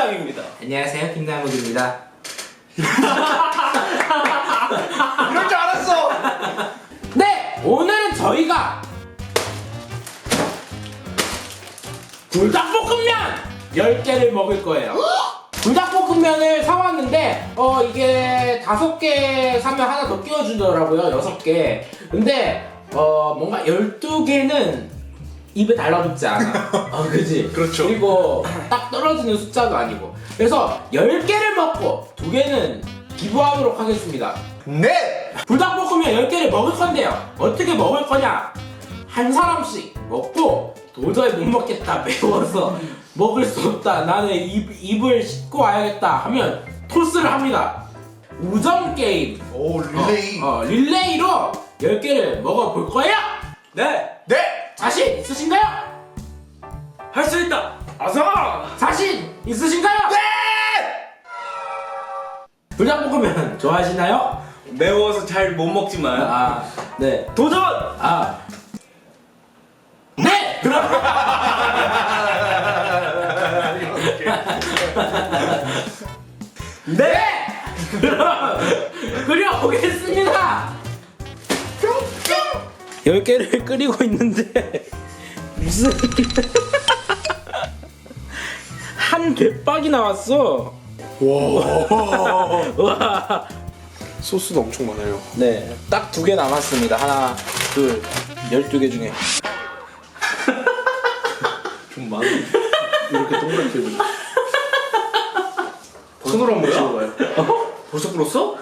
팀장입니다. 안녕하세요 김나무입니다. 이럴 줄 알았어. 네 오늘은 저희가 불닭볶음면 10개를 먹을 거예요. 불닭볶음면을 사왔는데 어 이게 다섯 개 사면 하나 더 끼워주더라고요 여섯 개 근데 어 뭔가 12개는 입에 달라붙지 않아 어 그지 그렇죠. 그리고 딱 떨어지는 숫자도 아니고 그래서 10개를 먹고 두 개는 기부하도록 하겠습니다 네. 불닭볶음면 10개를 먹을 건데요. 어떻게 먹을 거냐? 한 사람씩 먹고 도저히 못 먹겠다. 매워서 먹을 수 없다. 나는 입, 입을 씻고 와야겠다. 하면 토스를 합니다. 우정 게임. 오 릴레이. 어, 어, 릴레이로 10개를 먹어볼 거예요. 네, 네. 자신 있으신가요? 할 수 있다. 아사. 자신 있으신가요? 네. 불닭볶음면 좋아하시나요? 매워서 잘 못 먹지만 아, 네. 도전. 아. 네! 그럼 네! 그럼 끓여보겠습니다! 10개를 끓이고 있는데 무슨 한 대박이 나왔어 와. 와 소스도 엄청 많아요. 네, 딱 두 개 남았습니다. 하나, 둘, 열두 개 중에. 좀 많아. 이렇게 동그랗게 해보자. 손으로 한번 찍어봐요. 벌써 불었어?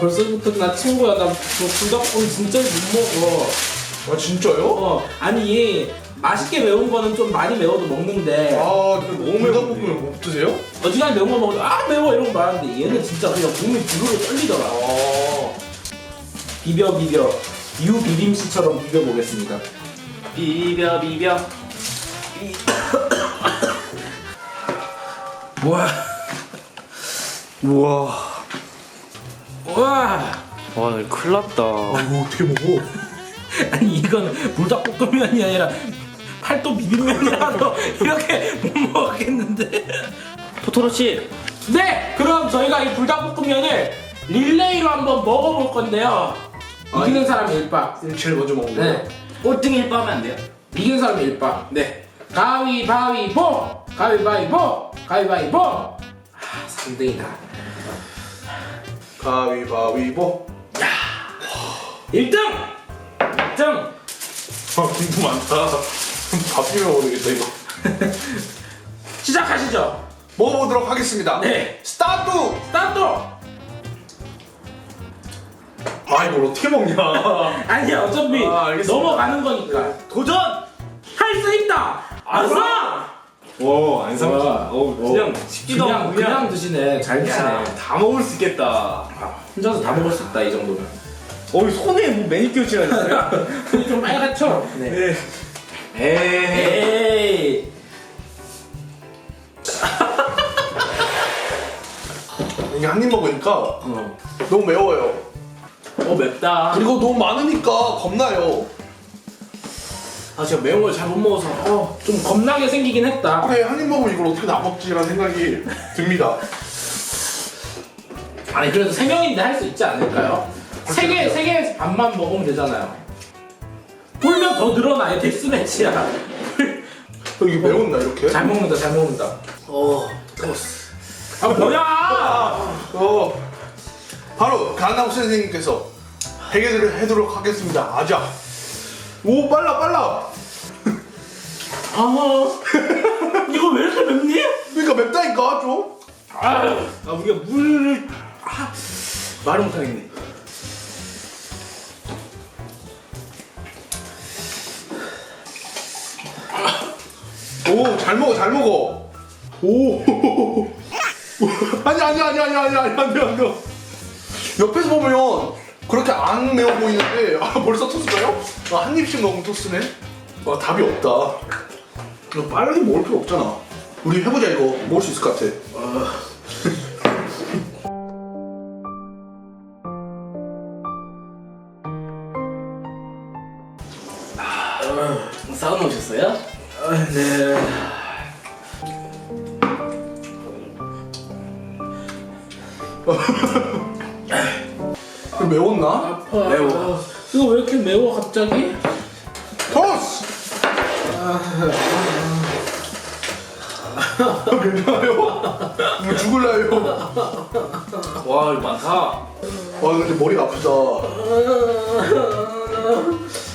벌써부터 나 친구야 나 불닭볶음 진짜 못 먹어. 아 진짜요? 어 아니 맛있게 매운 거는 좀 많이 매워도 먹는데 아 근데 너무 불닭볶음면 못 드세요? 어지간히 매운 거 먹어도 아 매워 이런 거 많은데 얘는 진짜 그냥 몸이 부르르 떨리더라. 아. 비벼 비벼 유 비빔 씨처럼 비벼 보겠습니다. 비벼 비벼. 와. 우와. 와. 와, 큰일 났다. 아 이거 어떻게 먹어? 아니 이건 불닭볶음면이 아니라 팔도 비빔면이라서 이렇게 못 먹겠는데. 토토로 씨, 네, 그럼 저희가 이 불닭볶음면을 릴레이로 한번 먹어볼 건데요. 이기는 사람이 일박. 제일 먼저 먹는 거예요? 네, 1바 하면 안 돼요? 이기는 사람이 일박. 네. 가위바위보, 가위바위보, 가위바위보. 아, 3등이다. 가위바위보. 1등, 1등. 아 김도 많다. 다 비벼 먹어야겠다 이거. 시작하시죠. 먹어보도록 하겠습니다. 네, 스타트. 스타트. 아 이걸 어떻게 먹냐? 아니야, 어차피 아, 알겠습니다. 넘어가는 거니까. 도전. 할 수 있다. 아싸. 오, 안 삼키네. 오, 그냥 쉽지도 그냥 않고 그냥 드시네. 잘 드시네. 야, 다 먹을 수 있겠다. 아, 혼자서 다 먹을 수 있다 이 정도면. 어, 손에 뭐 매니큐어 칠하셨어요? 좀 빨갛죠? 네. 네. 에이. 에이. 이게 한 입 먹으니까 어. 너무 매워요. 어 맵다. 그리고 너무 많으니까 겁나요. 아 제가 매운 걸 잘 못 먹어서 어, 좀 겁나게 생기긴 했다. 그래 한입 먹으면 이걸 어떻게 다 먹지라는 생각이 듭니다. 아니 그래도 세 명인데 할 수 있지 않을까요? 세 개, 세 개에서 반만 먹으면 되잖아요. 불면 더 늘어나요. 데스매치야. 어, 이게 매운다 이렇게? 잘 먹는다, 잘 먹는다. 어. 아 뭐야? 어. 바로 가나우 선생님께서 해결을 해도록 하겠습니다. 아자. 오 빨라 빨라. 아 이거 왜 이렇게 맵니? 그러니까 맵다니까 좀. 아, 아 우리가 물을 아, 말을 못하겠네. 오 잘 먹어 잘 먹어. 오. 아니 아니 아니 아니 아니 아니 안돼 안돼. 옆에서 보면 그렇게 안 매워 보이는데 아, 벌써 토스까요? 아, 한 입씩 먹으면 토스네? 아, 답이 없다. 이거 빨리 먹을 필요 없잖아. 우리 해보자 이거 먹을 수 있을 것 같아. 아. 아 사우나 오셨어요? 아, 네. 좀 매웠나? 아파. 매워. 이거 왜 이렇게 매워 갑자기? 토스! 괜찮아요? 뭐 죽을라요? 와 이거 많다. 와 근데 머리가 아프다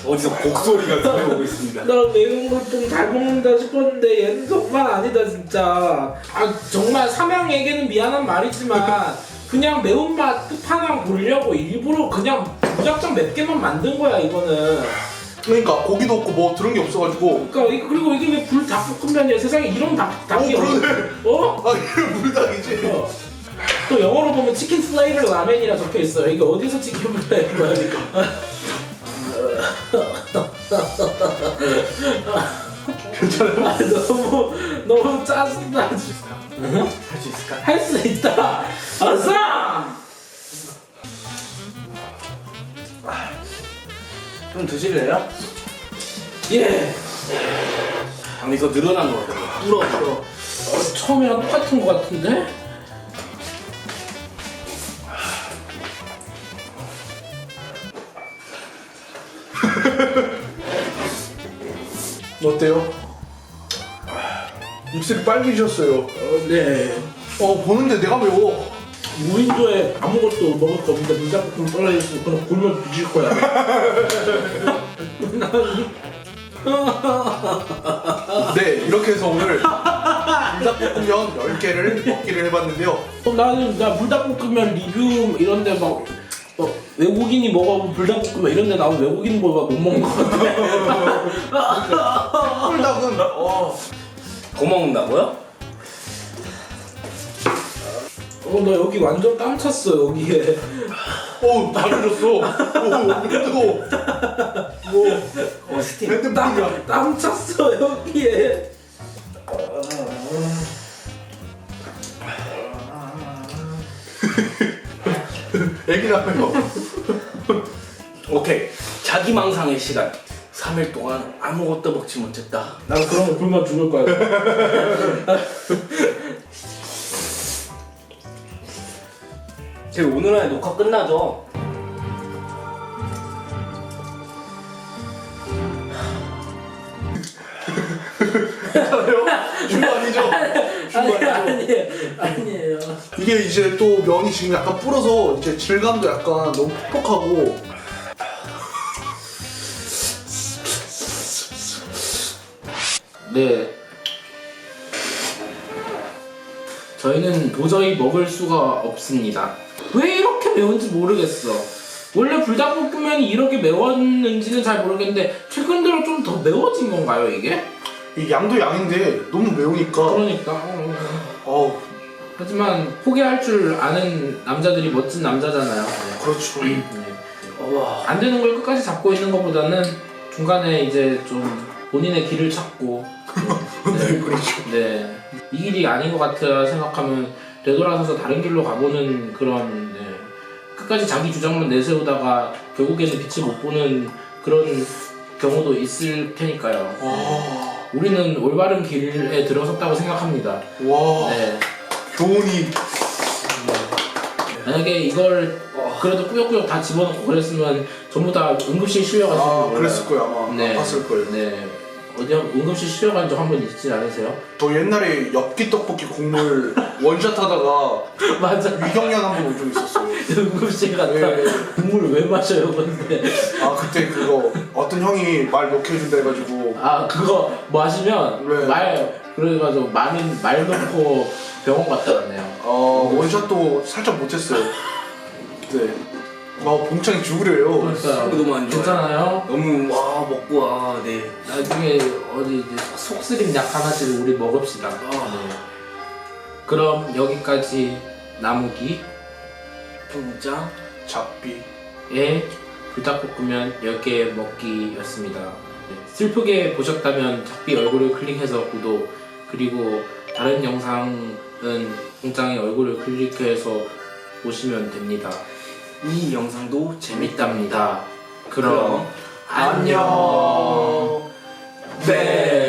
어디서 곡소리가 들려오고 있습니다. 나 매운 걸 좀 잘 먹는다 싶었는데 얘는 정말 아니다 진짜. 아 정말 삼양에게는 미안한 말이지만 그냥 매운맛 끝판왕 보려고 일부러 그냥 무작정 맵게만 만든 거야 이거는. 그러니까 고기도 없고 뭐 들은 게 없어가지고 그러니까 이- 그리고 이게 왜 불닭볶음면이야 세상에 이런 닭 오 닭이 어디- 그러네 어? 아 이게 불닭이지 어. 또 영어로 보면 치킨 플레이블 라멘이라 적혀 있어요. 이게 어디서 치킨 이거? 괜찮아요? 아, 너무 너무 짜증나. 할 수 있을까? 할 수 있다. 아싸! 좀 드실래요? 예. 방이 더 늘어난 것 같아요. 불어. 어, 처음이랑 똑같은 것 같은데? 어때요? 입술이 빨개지셨어요 어, 네. 어 보는데 내가 매워 무인도에 아무것도 먹을 거 없는데 불닭볶음 떨어져서 그냥 굶어 뒤질 거야. 네 이렇게 해서 오늘 불닭볶음면 10개를 먹기를 해봤는데요 어, 나는 나 불닭볶음면 리뷰 이런데 막 어, 외국인이 먹어본 불닭볶음면 이런데 나는 외국인 먹어 못 먹는 것 같아. 불닭은 어, 더 먹는다고요? 어, 나 여기 완전 땀 찼어 여기에. 어 달려졌어 오 뜨거워 뭐어 스팀. 핸드폰이야 땀 찼어 여기에. 애기라며요 오케이. 자기 망상의 시간. 3일 동안 아무것도 먹지 못했다. 난 그런 거 굶어 죽을 거야. 저희 오늘 안에 녹화 끝나죠? 아니죠? 아니 아니에요 아니에요. 이게 이제 또 면이 지금 약간 불어서 이제 질감도 약간 너무 퍽퍽하고 네. 저희는 도저히 먹을 수가 없습니다. 왜 이렇게 매운지 모르겠어. 원래 불닭볶음면이 이렇게 매웠는지는 잘 모르겠는데 최근 들어 좀 더 매워진 건가요 이게? 이 양도 양인데 너무 매우니까 그러니까 어, 어. 어우 하지만 포기할 줄 아는 남자들이 멋진 남자잖아요. 네. 그렇죠 네. 와. 안 되는 걸 끝까지 잡고 있는 것보다는 중간에 이제 좀 본인의 길을 찾고 네 그렇죠 네. 이 길이 아닌 것 같아 생각하면 되돌아서서 다른 길로 가보는 그런 네. 끝까지 자기 주장만 내세우다가 결국에는 빛을 못 보는 그런 경우도 있을 테니까요. 와, 우리는 올바른 길에 들어섰다고 생각합니다. 와 네. 교훈이 만약에 이걸 그래도 꾸역꾸역 다 집어넣고 그랬으면 전부 다 응급실 실려가지고 아. 그랬을 거예요 아마 네. 아팠을 거예요 네. 어디 한- 응급실 실려간 적 한 번 있지 않으세요? 저 옛날에 엽기 떡볶이 국물 원샷 하다가 맞아. 위경련 한번 온 적 있었어요 응급실 갔다 네. 국물을 왜 마셔요, 근데? 아 그때 그거 어떤 형이 말 해준다 해가지고 아 그거 마시면 네. 말 그래가지고 말인 말 놓고 병원 갔다 왔네요. 어 원샷도 살짝 못했어요 그 때아 봉창이 죽으래요 그러니까 너무 안 좋아요. 괜찮아요? 너무 와 먹고 와 네. 나중에 어디 이제 속쓰림 약 하나씩 우리 먹읍시다. 네. 그럼 여기까지 나무기의 평장. 잡비 불닭볶음면 10개 먹기였습니다. 네. 슬프게 보셨다면 작비 얼굴을 클릭해서 구독 그리고 다른 영상은 공장의 얼굴을 클릭해서 보시면 됩니다. 이 영상도 재밌답니다. 그럼 안녕. 네.